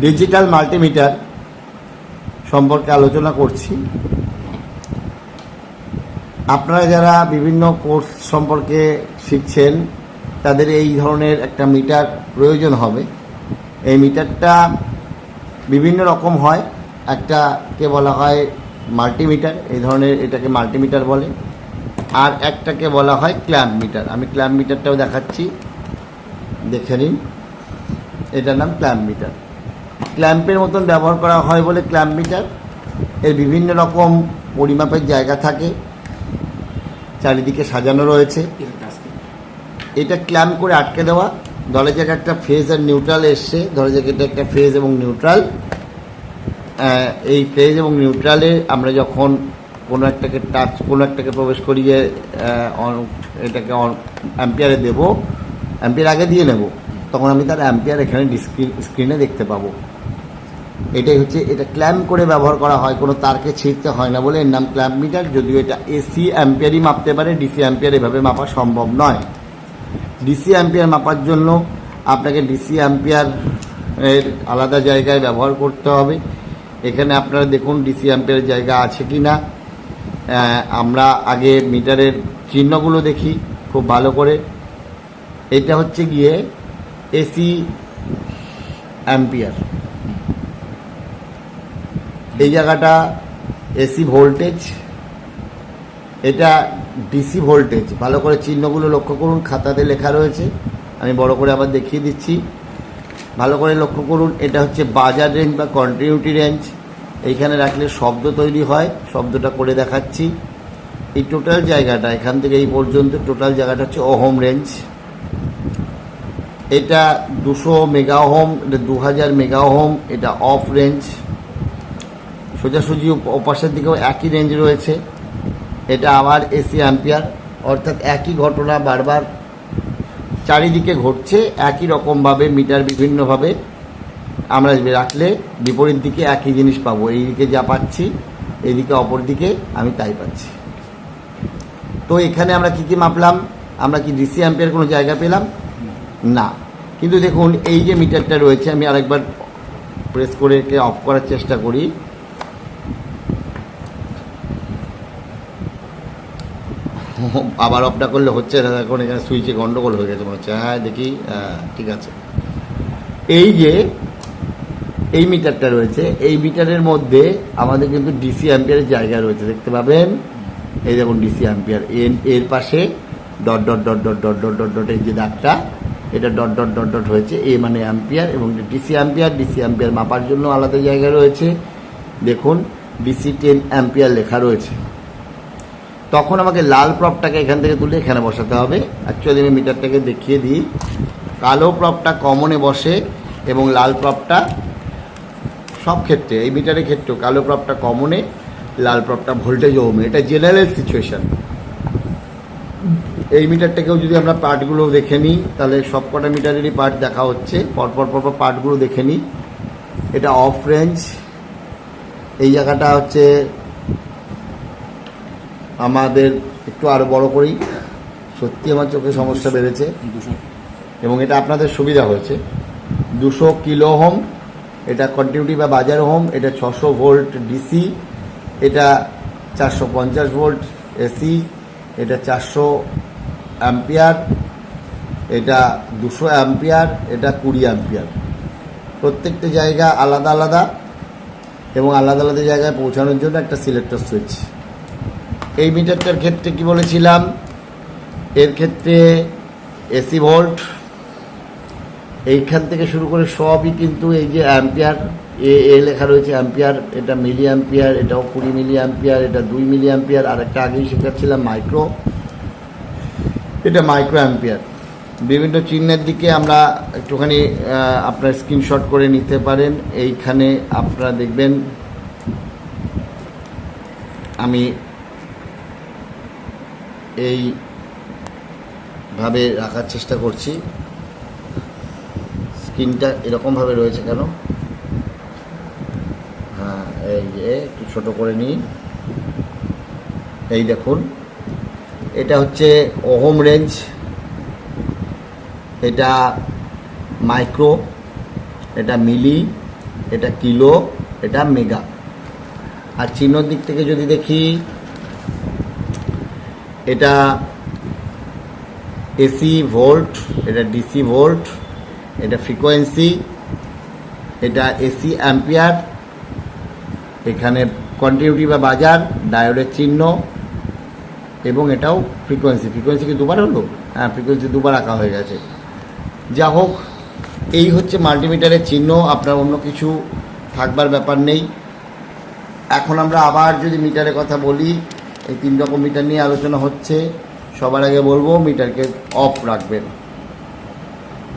Digital multimeter সম্পর্কে আলোচনা করছি। আপনারা যারা বিভিন্ন কোর্স সম্পর্কে শিখছেন, তাদের এই ধরনের একটা মিটার প্রয়োজন হবে। এই মিটারটা বিভিন্ন রকম হয়। একটাকে বলা হয় মাল্টিমিটার, এই ধরনের এটাকে মাল্টিমিটার বলে। আর একটাকে বলা হয় ক্ল্যাম্প মিটার। আমি ক্ল্যাম্প মিটারটাও দেখাচ্ছি। দেখে নিন। এটার নাম ক্ল্যাম্প মিটার। ক্ল্যাম্পের মতন ব্যবহার করা হয় বলে ক্ল্যাম্প মিটার এর বিভিন্ন রকম পরিমাপের জায়গা থাকে, চারিদিকে সাজানো রয়েছে। এটা ক্ল্যাম্প করে আটকে দেওয়া। ধরে যাক একটা ফেজ আর নিউট্রাল এসছে, ধরে যাক এটা একটা ফেজ এবং নিউট্রাল। এই ফেজ এবং নিউট্রালে আমরা যখন কোনো একটাকে টাচ কোনো একটাকে প্রবেশ করিয়ে এটাকে অ্যাম্পিয়ারে দেব অ্যাম্পিয়ার আগে দিয়ে নেব, তখন আমি তার অ্যাম্পিয়ার এখানে স্ক্রিনে দেখতে পাবো। এটাই হচ্ছে, এটা ক্ল্যাম্প করে ব্যবহার করা হয়, কোনো তারকে ছিঁড়তে হয় না বলে এর নাম ক্ল্যাম্প মিটার যদিও এটা এসি অ্যাম্পিয়ারই মাপতে পারে ডিসি অ্যাম্পিয়ার এভাবে মাপা সম্ভব নয়। ডিসি অ্যাম্পিয়ার মাপার জন্য আপনাকে ডিসি অ্যাম্পিয়ার এর আলাদা জায়গায় ব্যবহার করতে হবে। এখানে আপনারা দেখুন ডিসি অ্যাম্পিয়ারের জায়গা আছে কি না। আমরা আগে মিটারের চিহ্নগুলো দেখি, খুব ভালো করে। এটা হচ্ছে গিয়ে এসি অ্যাম্পিয়ার এই জায়গাটা এসি ভোল্টেজ এটা ডিসি ভোল্টেজ ভালো করে চিহ্নগুলো লক্ষ্য করুন, খাতাতে লেখা রয়েছে। আমি বড় করে আবার দেখিয়ে দিচ্ছি। ভালো করে লক্ষ্য করুন, এটা হচ্ছে বাজার রেঞ্জ বা কন্টিনিউটি রেঞ্জ এইখানে রাখলে শব্দ তৈরি হয়, শব্দটা করে দেখাচ্ছি। এই টোটাল জায়গাটা, এখান থেকে এই পর্যন্ত টোটাল জায়গাটা হচ্ছে ওহম রেঞ্জ এটা দুশো মেগা হোম এটা দু হাজার মেগা হোম এটা অফ রেঞ্জ সোজাসুজি ওপাশের দিকেও একই রেঞ্জ রয়েছে। এটা আবার এসি অ্যাম্পিয়ার অর্থাৎ একই ঘটনা বারবার চারিদিকে ঘটছে, একই রকমভাবে মিটার বিভিন্নভাবে। আমরা রাখলে বিপরীত দিকে একই জিনিস পাবো। এই দিকে যা পাচ্ছি, এইদিকে অপর দিকে আমি তাই পাচ্ছি। তো এখানে আমরা কি কি মাপলাম? আমরা কি ডিসি অ্যাম্পিয়ার কোনো জায়গা পেলাম? না। কিন্তু দেখুন, এই যে মিটারটা রয়েছে, আমি আরেকবার প্রেস করে অফ করার চেষ্টা করি। আবার অফটা করলে হচ্ছে না এখন এখানে সুইচে গন্ডগোল হয়ে গেছে মনে হচ্ছে। হ্যাঁ দেখি হ্যাঁ, ঠিক আছে। এই যে এই মিটারটা রয়েছে এই মিটারের মধ্যে আমাদের কিন্তু ডিসি অ্যাম্পিয়ারের জায়গা রয়েছে দেখতে পাবেন? এই দেখুন ডিসি অ্যাম্পিয়ার এর এর পাশে dot dot dot dot dot dot dot dot এই যে দাগটা এটা ডট ডট ডট ডট হয়েছে এ মানে অ্যাম্পিয়ার এবং ডিসি অ্যাম্পিয়ার ডিসি অ্যাম্পিয়ার মাপার জন্য আলাদা জায়গা রয়েছে। দেখুন ডিসি টেন অ্যাম্পিয়ার লেখা রয়েছে। তখন আমাকে লাল প্রপটাকে এখান থেকে তুলে এখানে বসাতে হবে। অ্যাকচুয়ালি আমি মিটারটাকে দেখিয়ে দিই। কালো প্রপটা কমনে বসে এবং লাল প্রপটা সব ক্ষেত্রে, এই মিটারের ক্ষেত্রেও কালো প্রপটা কমনে, লাল প্রপটা ভোল্টেজ ওমে এটা জেনারেল সিচুয়েশান। এই মিটারটাকেও যদি আমরা পার্টগুলো দেখে নিই, তাহলে সব কটা মিটারেরই পার্ট দেখা হচ্ছে। পরপর পরপর পার্টগুলো দেখে নিই। এটা অফ রেঞ্জ। এই জায়গাটা হচ্ছে আমাদের একটু আরও বড় করি। সত্যি আমার চোখে সমস্যা বেড়েছে। এবং এটা আপনাদের সুবিধা হয়েছে। দুশো কিলো হোম, এটা কন্টিনিউটি বা বাজার হোম, এটা ছশো ভোল্ট ডিসি এটা চারশো পঞ্চাশ ভোল্ট এসি এটা চারশো অ্যাম্পিয়ার, এটা দুশো অ্যাম্পিয়ার, এটা কুড়ি অ্যাম্পিয়ার। প্রত্যেকটা জায়গা আলাদা আলাদা এবং আলাদা আলাদা জায়গায় পৌঁছানোর জন্য একটা সিলেক্টর সুইচ এই মিটারটার ক্ষেত্রে কি বলেছিলাম? এর ক্ষেত্রে এসি ভোল্ট এইখান থেকে শুরু করে সবই কিন্তু এই যে অ্যাম্পিয়ার এ এ লেখা রয়েছে অ্যাম্পিয়ার এটা মিলি অ্যাম্পিয়ার এটাও কুড়ি মিলি অ্যাম্পিয়ার এটা দুই মিলি অ্যাম্পিয়ার আর একটা আগেই শেখাচ্ছিলাম মাইক্রো এটা মাইক্রো অ্যাম্পিয়ার বিভিন্ন চিহ্নের দিকে আমরা একটুখানি আপনার স্ক্রিনশট করে নিতে পারেন। এইখানে আপনারা দেখবেন, আমি এই ভাবে রাখার চেষ্টা করছি। স্ক্রিনটা এরকমভাবে রয়েছে কেন? হ্যাঁ এই যে, একটু ছোট করে নিই। এই দেখুন, এটা হচ্ছে ওহম রেঞ্জ। এটা মাইক্রো, এটা মিলি, এটা কিলো, এটা মেগা। আর চিহ্নর দিক থেকে যদি দেখি এটা এসি ভোল্ট এটা ডিসি ভোল্ট এটা ফ্রিকোয়েন্সি এটা এসি অ্যাম্পিয়ার এখানে কন্টিনিউটি বা বাজার ডায়োডের চিহ্ন, এবং এটাও ফ্রিকোয়েন্সি ফ্রিকোয়েন্সি কি দুবার হলো? হ্যাঁ ফ্রিকোয়েন্সি দুবার আঁকা হয়ে গেছে। যা হোক, এই হচ্ছে মাল্টিমিটারের চিহ্ন, আপনার অন্য কিছু থাকবার ব্যাপার নেই। এখন আমরা আবার যদি মিটারের কথা বলি এই তিন রকম মিটার নিয়ে আলোচনা হচ্ছে। সবার আগে বলব, মিটারকে অফ রাখবেন।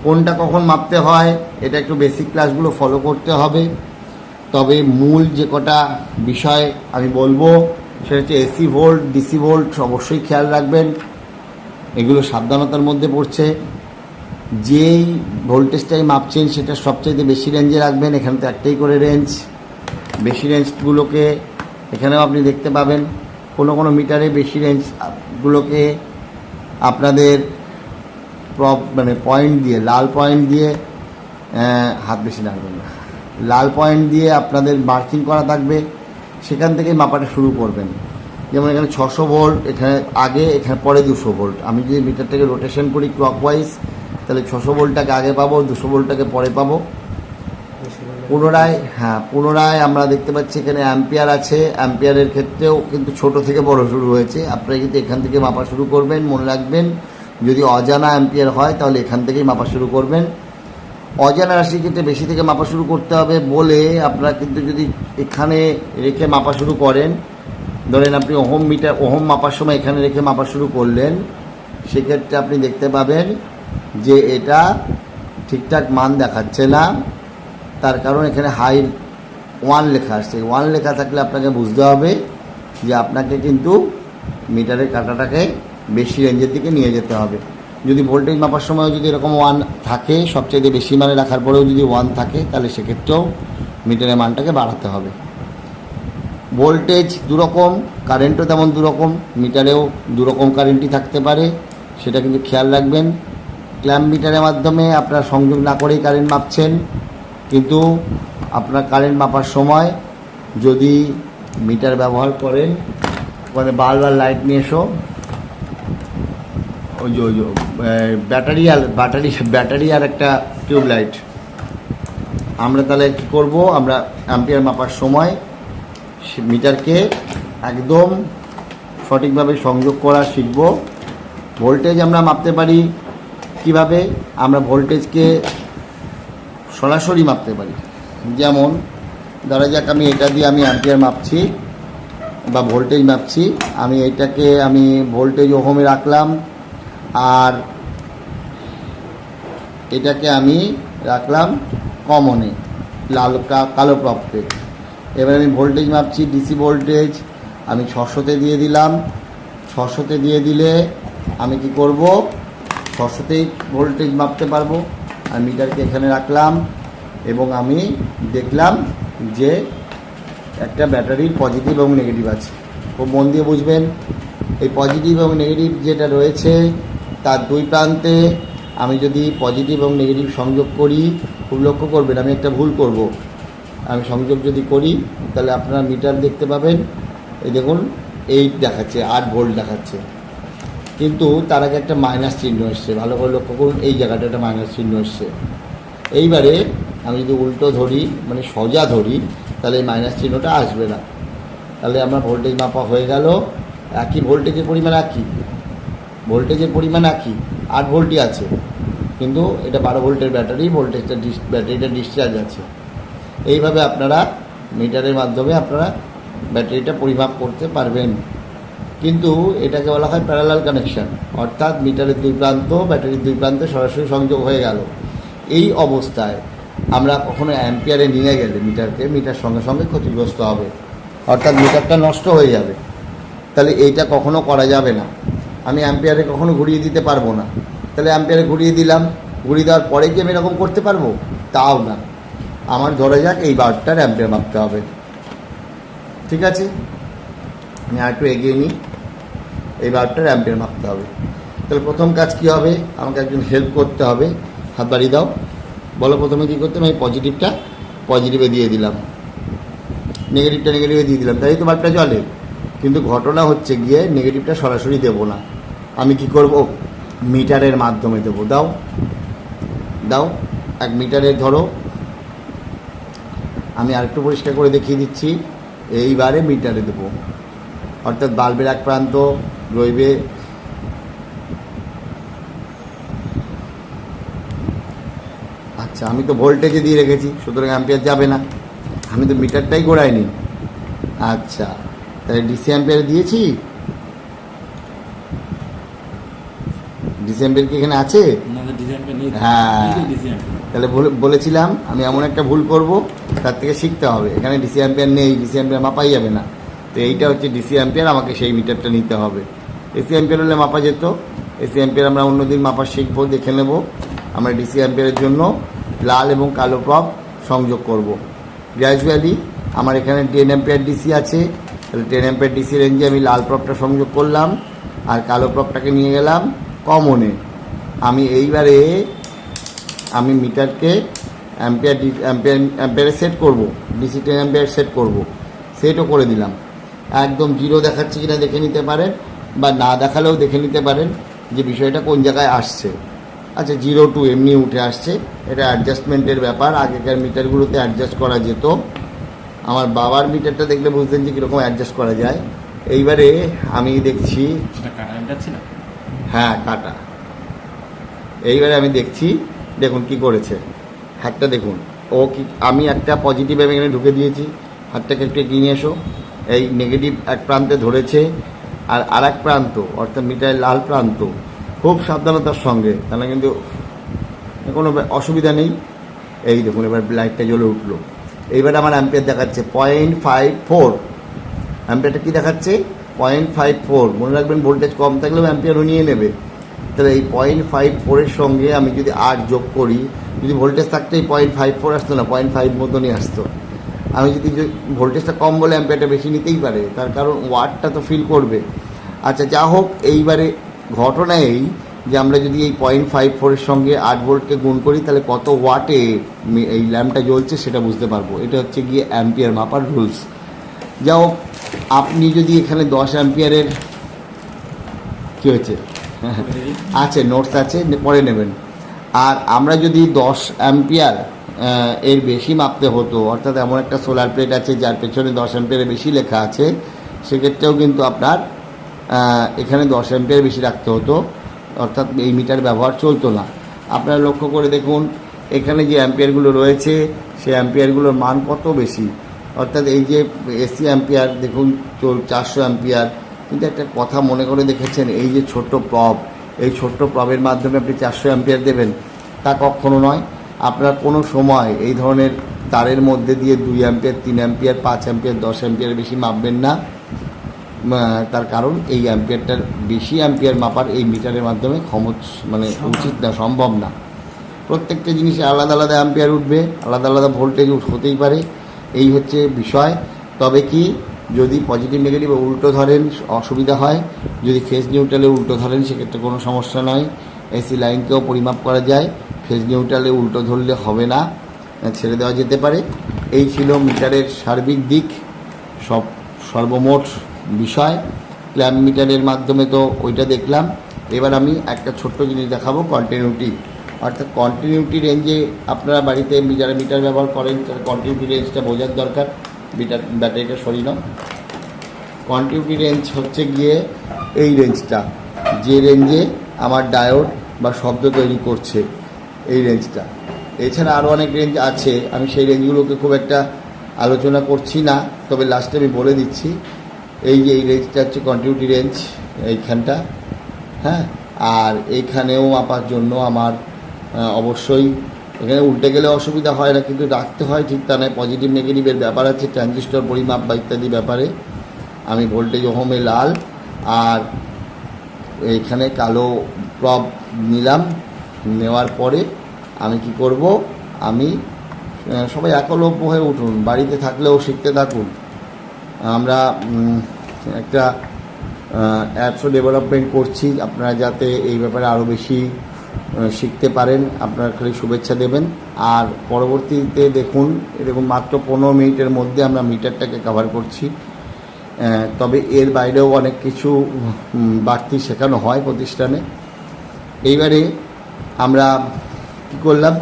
কোনটা কখন মাপতে হয়, এটা একটু বেসিক ক্লাসগুলো ফলো করতে হবে। তবে মূল যে কটা বিষয় আমি বলব, সেটা হচ্ছে এসি ভোল্ট ডিসি ভোল্ট অবশ্যই খেয়াল রাখবেন। এগুলো সাবধানতার মধ্যে পড়ছে। যেই ভোল্টেজটাই মাপছেন, সেটা সবচাইতে বেশি রেঞ্জে রাখবেন। এখানে তো একটাই করে রেঞ্জ বেশি রেঞ্জগুলোকে এখানেও আপনি দেখতে পাবেন। কোনো কোনো মিটারে বেশি রেঞ্জগুলোকে আপনাদের মানে পয়েন্ট দিয়ে, লাল পয়েন্ট দিয়ে হাত বেশি নাড়বেন না। লাল পয়েন্ট দিয়ে আপনাদের মার্কিং করা থাকবে, সেখান থেকে মাপাটা শুরু করবেন। যেমন এখানে ছশো ভোল্ট এখানে আগে, এখানে পরে দুশো ভোল্ট আমি যদি মিটারটাকে রোটেশন করি ক্লকওয়াইজ তাহলে ছশো ভোল্টটাকে আগে পাবো, দুশো ভোল্টটাকে পরে পাবো। পুনরায় হ্যাঁ পুনরায় আমরা দেখতে পাচ্ছি এখানে অ্যাম্পিয়ার আছে। অ্যাম্পিয়ারের ক্ষেত্রেও কিন্তু ছোট থেকে বড় শুরু হয়েছে। আপনারা কিন্তু এখান থেকে মাপা শুরু করবেন, মনে রাখবেন। যদি অজানা অ্যাম্পিয়ার হয়, তাহলে এখান থেকেই মাপা শুরু করবেন। অজানা রাশির ক্ষেত্রে বেশি থেকে মাপা শুরু করতে হবে বলে আপনারা কিন্তু যদি এখানে রেখে মাপা শুরু করেন, ধরেন আপনি ওহম মিটার, ওহম মাপার সময় এখানে রেখে মাপা শুরু করলেন, সেক্ষেত্রে আপনি দেখতে পাবেন যে এটা ঠিকঠাক মান দেখাচ্ছে না। তার কারণ এখানে হাই ওয়ান লেখা আসছে। ওয়ান লেখা থাকলে আপনাকে বুঝতে হবে যে আপনাকে কিন্তু মিটারের কাঁটাটাকে বেশি রেঞ্জের দিকে নিয়ে যেতে হবে। যদি ভোল্টেজ মাপার সময় যদি এরকম ওয়ান থাকে সবচেয়ে বেশি মানে রাখার পরেও যদি ওয়ান থাকে, তাহলে সেক্ষেত্রেও মিটারের মানটাকে বাড়াতে হবে। ভোল্টেজ দুরকম, কারেন্টও তেমন দুরকম, মিটারেও দুরকম কারেন্টই থাকতে পারে। সেটা কিন্তু খেয়াল রাখবেন। ক্ল্যাম্প মিটারের মাধ্যমে আপনারা সংযোগ না করেই কারেন্ট মাপছেন। কিন্তু আপনার কারেন্ট মাপার সময় যদি মিটার ব্যবহার করেন বাল্ব আর লাইট নিয়ে এসো, ওই যে ওই যে ব্যাটারি আর, ব্যাটারি ব্যাটারি আর একটা টিউবলাইট। আমরা তাহলে কী করব? আমরা অ্যাম্পিয়ার মাপার সময় মিটারকে একদম সঠিকভাবে সংযোগ করা শিখব। ভোল্টেজ আমরা মাপতে পারি কীভাবে? আমরা ভোল্টেজকে সরাসরি মাপতে পারি। যেমন, ধরা যাক আমি এটা দিয়ে আমি অ্যাম্পিয়ার মাপছি বা ভোল্টেজ মাপছি। আমি এটাকে আমি ভোল্টেজ ওহমে রাখলাম আর এটাকে আমি রাখলাম কমনে লাল কালো প্রপকে এবার আমি ভোল্টেজ মাপছি ডিসি ভোল্টেজ আমি ছশোতে দিয়ে দিলাম। ছশোতে দিয়ে দিলে আমি কি করব? ছশোতেই ভোল্টেজ মাপতে পারব। আর মিটারকে এখানে রাখলাম এবং আমি দেখলাম যে একটা ব্যাটারির পজিটিভ এবং নেগেটিভ আছে। খুব মন দিয়ে বুঝবেন। এই পজিটিভ এবং নেগেটিভ যেটা রয়েছে তার দুই প্রান্তে আমি যদি পজিটিভ এবং নেগেটিভ সংযোগ করি, খুব লক্ষ্য করবেন, আমি একটা ভুল করব। আমি সংযোগ যদি করি, তাহলে আপনারা মিটার দেখতে পাবেন। এই দেখুন, এইট দেখাচ্ছে, আট ভোল্ট দেখাচ্ছে। কিন্তু তার আগে একটা মাইনাস চিহ্ন এসছে। ভালো করে লক্ষ্য করুন, এই জায়গাটা একটা মাইনাস চিহ্ন এসছে। এইবারে আমি যদি উল্টো ধরি মানে সোজা ধরি, তাহলে এই মাইনাস চিহ্নটা আসবে না। তাহলে আমার ভোল্টেজ মাপা হয়ে গেল। একই ভোল্টেজের পরিমাণ একই। ভোল্টেজের পরিমাণ একই। আট ভোল্টই আছে। কিন্তু এটা বারো ভোল্টের ব্যাটারি ভোল্টেজটা ডিস ব্যাটারিটা ডিসচার্জ আছে। এইভাবে আপনারা মিটারের মাধ্যমে আপনারা ব্যাটারিটা পরিমাপ করতে পারবেন। কিন্তু এটাকে বলা হয় প্যারালাল কানেকশন অর্থাৎ মিটারের দুই প্রান্ত, ব্যাটারির দুই প্রান্তে সরাসরি সংযোগ হয়ে গেল। এই অবস্থায় আমরা কখনো অ্যাম্পিয়ারে নিয়ে গেলে মিটারকে মিটার সঙ্গে সঙ্গে ক্ষতিগ্রস্ত হবে, অর্থাৎ মিটারটা নষ্ট হয়ে যাবে। তাহলে এইটা কখনো করা যাবে না। আমি অ্যাম্পিয়ারে কখনো ঘুরিয়ে দিতে পারব না। তাহলে অ্যাম্পিয়ারে ঘুরিয়ে দিলাম, ঘুরিয়ে দেওয়ার পরে কি আমি এরকম করতে পারব? তাও না। আমার ধরে যাক এই বারটার অ্যাম্পিয়ার মাপতে হবে। ঠিক আছে? আমি আর একটু এগিয়ে নিই। এই বারটার অ্যাম্পিয়ার মাপতে হবে। তাহলে প্রথম কাজ কি হবে? আমাকে একজন হেল্প করতে হবে। হাত বাড়িয়ে দাও। বলো প্রথমে কী করতে আমি পজিটিভটা পজিটিভে দিয়ে দিলাম। নেগেটিভটা নেগেটিভে দিয়ে দিলাম। তাই তো বাল্বটা চলে কিন্তু ঘটনা হচ্ছে গিয়ে নেগেটিভটা সরাসরি দেবো না। আমি কি করব? মিটারের মাধ্যমে দেবো। দাও। দাও। এক মিটারে ধরো। আমি আরেকটু পরিষ্কার করে দেখিয়ে দিচ্ছি। এইবারে মিটারে দেবো। অর্থাৎ বাল্বের এক প্রান্ত রইবে। আচ্ছা আমি তো ভোল্টেজে দিয়ে রেখেছি সুতরাং অ্যাম্পিয়ার যাবে না। আমি তো মিটারটাই গোড়াইনি আচ্ছা তাহলে ডিসি অ্যাম্পিয়ার দিয়েছি। ডিসি অ্যাম্পিয়ার কি এখানে আছে? হ্যাঁ। তাহলে বলে- বলেছিলাম আমি এমন একটা ভুল করব তার থেকে শিখতে হবে। এখানে ডিসি অ্যাম্পিয়ার নেই ডিসি অ্যাম্পিয়ার মাপাই যাবে না। তো এইটা হচ্ছে ডিসি অ্যাম্পিয়ার আমাকে সেই মিটারটা নিতে হবে। এসি অ্যাম্পিয়ার হলে মাপা যেত। এসি অ্যাম্পিয়ার আমরা অন্যদিন মাপা শিখব, দেখে নেব। আমরা ডিসি অ্যাম্পিয়ারের জন্য লাল এবং কালো প্রপ সংযোগ করব। গ্র্যাজুয়ালি আমার এখানে টেন অ্যাম্পিয়ার ডিসি আছে। তাহলে টেন অ্যাম্পিয়ার ডিসি রেঞ্জে আমি লাল প্রপটা সংযোগ করলাম আর কালো প্রপটাকে নিয়ে গেলাম কমনে আমি এইবারে আমি মিটারকে অ্যাম্পিয়ার অ্যাম্পিয়ার অ্যাম্পিয়ারে সেট করব। ডিসি টেন অ্যাম্পিয়ার সেট করব। সেটও করে দিলাম। একদম জিরো দেখাচ্ছে কিনা দেখে নিতে পারেন। বা না দেখালেও দেখে নিতে পারেন যে বিষয়টা কোন জায়গায় আসছে। আচ্ছা জিরো টু এমনি উঠে আসছে। এটা অ্যাডজাস্টমেন্টের ব্যাপার। আগেকার মিটারগুলোতে অ্যাডজাস্ট করা যেত। আমার বাবার মিটারটা দেখলে বুঝতেন যে কীরকম অ্যাডজাস্ট করা যায়। এইবারে আমি দেখছি হ্যাঁ কাটা। এইবারে আমি দেখছি দেখুন কি করেছে। হাতটা দেখুন। ও কি আমি একটা পজিটিভ আমি এখানে ঢুকে দিয়েছি। হাতটাকে একটু এগিয়ে নিয়ে এসো। এই নেগেটিভ এক প্রান্তে ধরেছে। আর আর এক প্রান্ত, অর্থাৎ মিটারের লাল প্রান্ত, খুব সাবধানতার সঙ্গে, তাহলে কিন্তু কোনো অসুবিধা নেই। এই দেখুন, এবার লাইটটা জ্বলে উঠল। এইবার আমার অ্যাম্পিয়ার দেখাচ্ছে পয়েন্ট ফাইভ ফোর। অ্যাম্পিয়ারটা কী দেখাচ্ছে? Point five four. মনে রাখবেন, ভোল্টেজ কম থাকলেও অ্যাম্পিয়ার নিয়ে নেবে। তাহলে এই পয়েন্ট ফাইভ ফোরের সঙ্গে আমি যদি আট যোগ করি, যদি ভোল্টেজ থাকতো এই পয়েন্ট ফাইভ ফোর আসতো না, পয়েন্ট ফাইভ মতনই আসতো। আমি যদি ভোল্টেজটা কম বলে অ্যাম্পিয়ারটা বেশি নিতেই পারে তার কারণ ওয়াটটা তো ফিল করবে। আচ্ছা যা হোক এইবারে ঘটনা এই যে আমরা যদি এই পয়েন্ট ফাইভ ফোরের সঙ্গে আট ভোল্টকে গুণ করি তাহলে কত ওয়াটে এই ল্যাম্পটা জ্বলছে সেটা বুঝতে পারব। এটা হচ্ছে গিয়ে অ্যাম্পিয়ার মাপার রুলস যা হোক আপনি যদি এখানে দশ অ্যাম্পিয়ারের কী হয়েছে? আছে নোটস আছে পরে নেবেন। আর আমরা যদি দশ অ্যাম্পিয়ার এর বেশি মাপতে হতো। অর্থাৎ এমন একটা সোলার প্লেট আছে যার পেছনে দশ অ্যাম্পিয়ারের বেশি লেখা আছে। সেক্ষেত্রেও কিন্তু আপনার এখানে দশ অ্যাম্পিয়ার বেশি রাখতে হতো। অর্থাৎ এই মিটার ব্যবহার চলতো না। আপনারা লক্ষ্য করে দেখুন, এখানে যে অ্যাম্পিয়ারগুলো রয়েছে, সেই অ্যাম্পিয়ারগুলোর মান কত বেশি? অর্থাৎ এই যে এসি অ্যাম্পিয়ার দেখুন চারশো অ্যাম্পিয়ার কিন্তু একটা কথা মনে করে দেখেছেন, এই যে ছোট্ট প্রব এই ছোট্ট প্রবের মাধ্যমে আপনি চারশো অ্যাম্পিয়ার দেবেন, তা কখনো নয়। আপনারা কোনো সময় এই ধরনের তারের মধ্যে দিয়ে দুই অ্যাম্পিয়ার তিন অ্যাম্পিয়ার পাঁচ অ্যাম্পিয়ার দশ অ্যাম্পিয়ার বেশি মাপবেন না। তার কারণ এই অ্যাম্পিয়ারটার বেশি অ্যাম্পিয়ার মাপার এই মিটারের মাধ্যমে ক্ষমত মানে উচিত না সম্ভব না। প্রত্যেকটা জিনিসে আলাদা আলাদা অ্যাম্পিয়ার উঠবে আলাদা আলাদা ভোল্টেজ হতেই পারে। এই হচ্ছে বিষয়। তবে কি যদি পজিটিভ নেগেটিভ উল্টো ধরেন অসুবিধা হয় যদি ফেস নিউট্রালে উল্টো ধরেন সেক্ষেত্রে কোনো সমস্যা নয় এসি লাইনকেও পরিমাপ করা যায়। ফেজ নিউট্রালে উল্টো ধরলে হবে না ছেড়ে দেওয়া যেতে পারে। এই ছিল মিটারের সার্বিক দিক, সব সর্বমোট বিষয়। ক্ল্যাম্প মিটারের মাধ্যমে তো ওইটা দেখলাম। এবার আমি একটা ছোট্ট জিনিস দেখাবো কন্টিনিউটি অর্থাৎ কন্টিনিউটি রেঞ্জে আপনারা বাড়িতে যারা মিটার ব্যবহার করেন তার কন্টিনিউটি রেঞ্জটা বোঝার দরকার। মিটার, ব্যাটারিটা সরি না কন্টিনিউটি রেঞ্জ হচ্ছে গিয়ে এই রেঞ্জটা যে রেঞ্জে আমার ডায়োড বা শব্দ তৈরি করছে। এই রেঞ্জটা এছাড়া আরও অনেক রেঞ্জ আছে। আমি সেই রেঞ্জগুলোকে খুব একটা আলোচনা করছি না, তবে লাস্টে আমি বলে দিচ্ছি। এই যে এই রেঞ্জটা হচ্ছে কন্টিনিউটি রেঞ্জ এইখানটা হ্যাঁ? আর এইখানেও মাপার জন্য আমার অবশ্যই এখানে উল্টে গেলে অসুবিধা হয় না, কিন্তু রাখতে হয় ঠিক তা নয়। পজিটিভ নেগেটিভের ব্যাপার আছে ট্রানজিস্টর পরিমাপ বা ইত্যাদি ব্যাপারে। আমি ভোল্টেজ ওহমে লাল, আর এইখানে কালো প্রব নিলাম। নেওয়ার পরে আমি কি করব? আমি সবাই একলব্য হয়ে উঠুন, বাড়িতে থাকলেও শিখতে থাকুন। আমরা একটা অ্যাপসও ডেভেলপমেন্ট করছি, আপনারা যাতে এই ব্যাপারে আরও বেশি শিখতে পারেন, আপনারা খালি শুভেচ্ছা দেবেন। আর পরবর্তীতে দেখুন, এরকম মাত্র পনেরো মিনিটের মধ্যে আমরা মিটারটাকে কভার করছি। তবে এর বাইরেও অনেক কিছু বাড়তি শেখানো হয় প্রতিষ্ঠানে। এইবারে আমরা কি করলাম?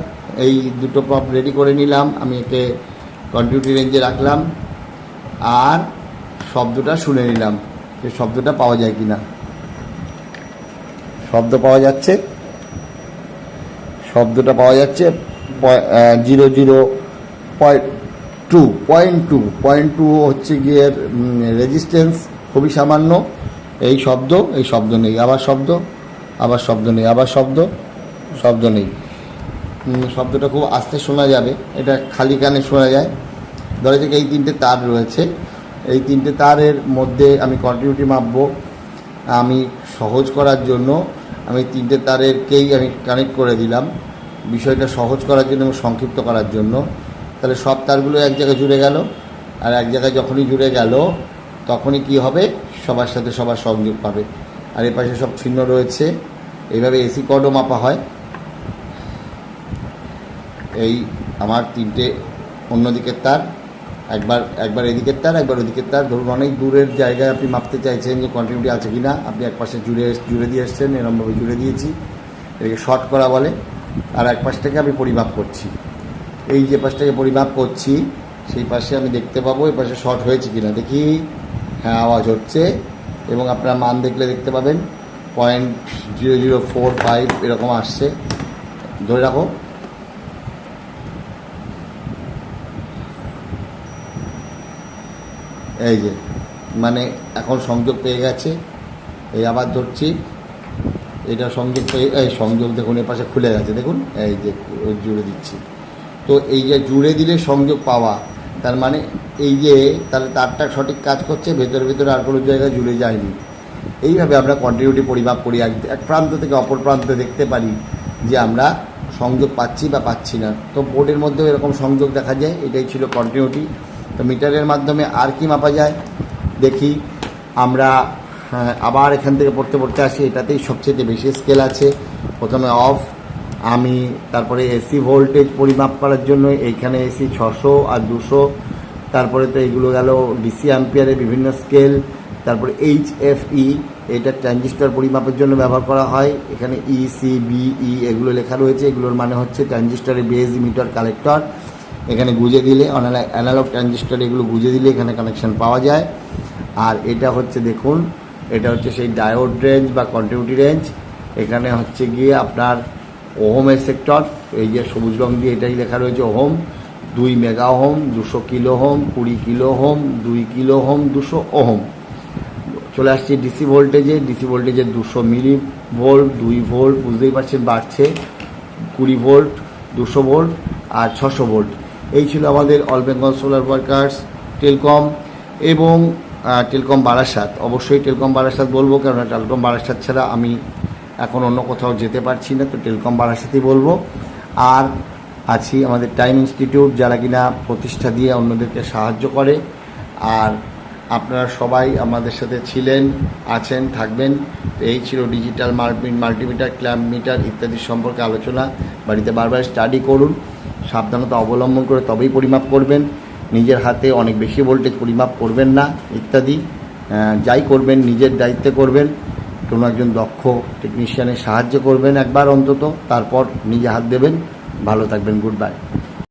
এই দুটো পপ রেডি করে নিলাম, আমি একে কন্টিনিউটি রেঞ্জে রাখলাম, আর শব্দটা শুনে নিলাম যে শব্দটা পাওয়া যায় কি না শব্দ পাওয়া যাচ্ছে। শব্দটা পাওয়া যাচ্ছে zero zero point two point two point two হচ্ছে গিয়ে রেজিস্ট্যান্স খুবই সামান্য। এই শব্দ এই শব্দ নেই, আবার শব্দ আবার শব্দ নেই, আবার শব্দ। শব্দ নেই। শব্দটা খুব আস্তে শোনা যাবে। এটা খালি কানে শোনা যায়। ধরা যাক এই তিনটে তার রয়েছে। এই তিনটে তারের মধ্যে আমি কন্টিনিউটি মাপবো। আমি সহজ করার জন্য আমি তিনটে তারেরকেই আমি কানেক্ট করে দিলাম। বিষয়টা সহজ করার জন্য এবং সংক্ষিপ্ত করার জন্য। তাহলে সব তারগুলো এক জায়গায় জুড়ে গেল। আর এক জায়গায় যখনই জুড়ে গেল, তখনই কি হবে? সবার সাথে সবার সংযোগ পাবে। আর এ পাশে সব ছিন্ন রয়েছে। এইভাবে এসি কর্ডও মাপা হয়। এই আমার তিনটে, অন্য দিকের তার, একবার একবার এদিকের তার, একবার ওদিকের তার। ধরুন অনেক দূরের জায়গায় আপনি মাপতে চাইছেন যে কন্টিনিউটি আছে কি না আপনি এক পাশে জুড়ে জুড়ে দিয়ে এসছেন, এরমভাবে জুড়ে দিয়েছি। এটাকে শর্ট করা বলে। আর এক পাশ থেকে আমি পরিমাপ করছি। এই যে পাশটাকে পরিমাপ করছি, সেই পাশে আমি দেখতে পাবো এই পাশে শর্ট হয়েছে কি না দেখি হ্যাঁ আওয়াজ হচ্ছে। এবং আপনারা মান দেখলে দেখতে পাবেন। Point zero zero four five এরকম আসছে। ধরে রাখো। এই যে মানে এখন সংযোগ পেয়ে গেছে। এই আবার ধরছি। এটা সংযোগ পেয়ে, এই সংযোগ দেখুন এর পাশে খুলে গেছে, দেখুন। এই যে, জুড়ে দিচ্ছি। তো এই যে জুড়ে দিলে সংযোগ পাওয়া, তার মানে এই যে, তাহলে তারটা সঠিক কাজ করছে, ভেতরে ভেতরে আর কোনো জায়গায় জুড়ে যায়নি। এইভাবে আমরা কন্টিনিউটি পরিমাপ করি। এক প্রান্ত থেকে অপর প্রান্তে দেখতে পারি যে আমরা সংযোগ পাচ্ছি বা পাচ্ছি না। তো বোর্ডের মধ্যেও এরকম সংযোগ দেখা যায়। এটাই ছিল কন্টিনিউটি তো মিটারের মাধ্যমে আর কি মাপা যায়? দেখি। আমরা হ্যাঁ, আবার এখান থেকে পড়তে পড়তে আসি। এটাতেই সবচেয়ে বেশি স্কেল আছে। প্রথমে অফ আমি তারপরে এসি ভোল্টেজ পরিমাপ করার জন্য এইখানে এসি ছশো আর দুশো। তারপরে তো এগুলো গেল ডিসি অ্যাম্পিয়ারের বিভিন্ন স্কেল তারপরে এইচ এফ ই এটা ট্রানজিস্টর পরিমাপের জন্য ব্যবহার করা হয়। এখানে ই সি বিই এগুলো লেখা রয়েছে। এগুলোর মানে হচ্ছে ট্রানজিস্টারের বেজ মিটার কালেক্টর এখানে গুঁজে দিলে অ্যানালগ ট্রানজিস্টর এগুলো গুঁজে দিলে এখানে কানেকশন পাওয়া যায়। আর এটা হচ্ছে দেখুন, এটা হচ্ছে সেই ডায়োড রেঞ্জ বা কন্টিনিউটি রেঞ্জ এখানে হচ্ছে গিয়ে আপনার ওহমের সেক্টর এই যে সবুজ রং দিয়ে এটাই লেখা রয়েছে ওহম দুই মেগা হোম দুশো কিলো হোম কুড়ি কিলো হোম দুই কিলো হোম দুশো ওহোম চলে আসছে ডিসি ভোল্টেজে ডিসি ভোল্টেজে দুশো মিলি ভোল্ট দুই ভোল্ট বুঝতেই পারছেন বাড়ছে। কুড়ি ভোল্ট দুশো ভোল্ট আর ছশো ভোল্ট এই ছিল আমাদের all Bengal solar workers telecom এবং টেলকম বারাসাত অবশ্যই টেলকম বারাসাত বলব, কেননা টেলকম বারাসাত ছাড়া আমি এখন অন্য কোথাও যেতে পারছি না, তো টেলকম বারাসাতই বলব। আর আছি আমাদের টাইম ইনস্টিটিউট যারা কিনা প্রতিষ্ঠা দিয়ে অন্যদেরকে সাহায্য করে। আর আপনারা সবাই আমাদের সাথে ছিলেন, আছেন, থাকবেন। এই ছিল digital multi multimeter clamp meter ইত্যাদি সম্পর্কে আলোচনা। বাড়িতে বারবার স্টাডি করুন। সাবধানতা অবলম্বন করে তবেই পরিমাপ করবেন। নিজের হাতে অনেক বেশি ভোল্টেজ পরিমাপ করবেন না, ইত্যাদি। যাই করবেন, নিজের দায়িত্বে করবেন। কোনো একজন দক্ষ টেকনিশিয়ানের সাহায্য করবেন একবার অন্তত। তারপর নিজে হাত দেবেন। ভালো থাকবেন গুড বাই